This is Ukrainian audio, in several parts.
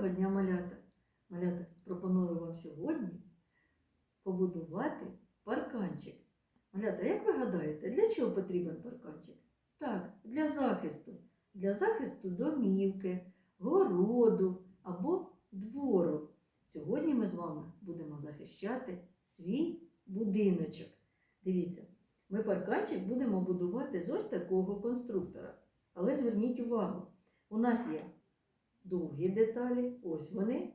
Доброго дня, малята! Малята, пропоную вам сьогодні побудувати парканчик. Малята, як ви гадаєте, для чого потрібен парканчик? Так, для захисту. Для захисту домівки, городу або двору. Сьогодні ми з вами будемо захищати свій будиночок. Дивіться, ми парканчик будемо будувати з ось такого конструктора. Але зверніть увагу, у нас є довгі деталі, ось вони,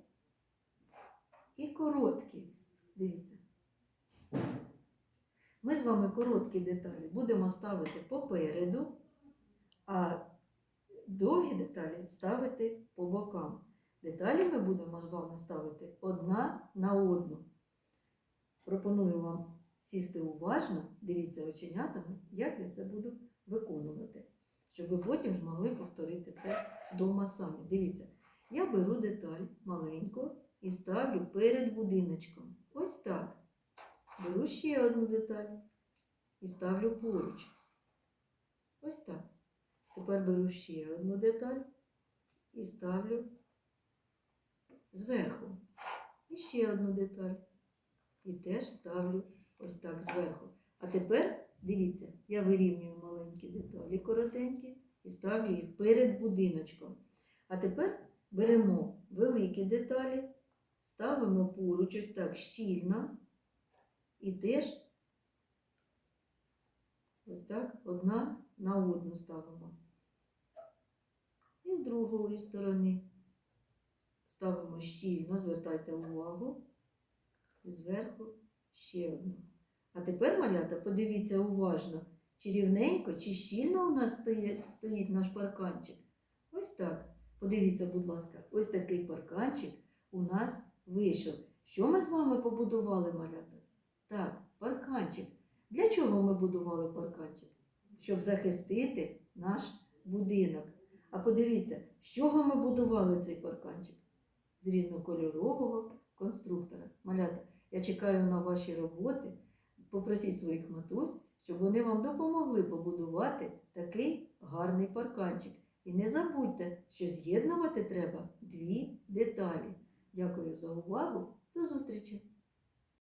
і короткі. Дивіться. Ми з вами короткі деталі будемо ставити попереду, а довгі деталі ставити по бокам. Деталі ми будемо з вами ставити одна на одну. Пропоную вам сісти уважно, дивіться оченятами, як я це буду виконувати, щоб ви потім змогли повторити це вдома самі. Дивіться, я беру деталь маленьку і ставлю перед будиночком. Ось так. Беру ще одну деталь і ставлю поруч. Ось так. Тепер беру ще одну деталь і ставлю зверху. І ще одну деталь. І теж ставлю ось так зверху. А тепер, дивіться, я вирівнюю маленькі деталі коротенькі і ставлю їх перед будиночком. А тепер беремо великі деталі, ставимо поруч ось так щільно і теж ось так одна на одну ставимо. І з другої сторони ставимо щільно, звертайте увагу, і зверху ще одну. А тепер, малята, подивіться уважно, чи рівненько, чи щільно у нас стоїть, стоїть наш парканчик. Ось так. Подивіться, будь ласка, ось такий парканчик у нас вийшов. Що ми з вами побудували, малята? Так, парканчик. Для чого ми будували парканчик? Щоб захистити наш будинок. А подивіться, з чого ми будували цей парканчик? З різнокольорового конструктора. Малята, я чекаю на ваші роботи. Попросіть своїх матусь, щоб вони вам допомогли побудувати такий гарний парканчик. І не забудьте, що з'єднувати треба дві деталі. Дякую за увагу. До зустрічі!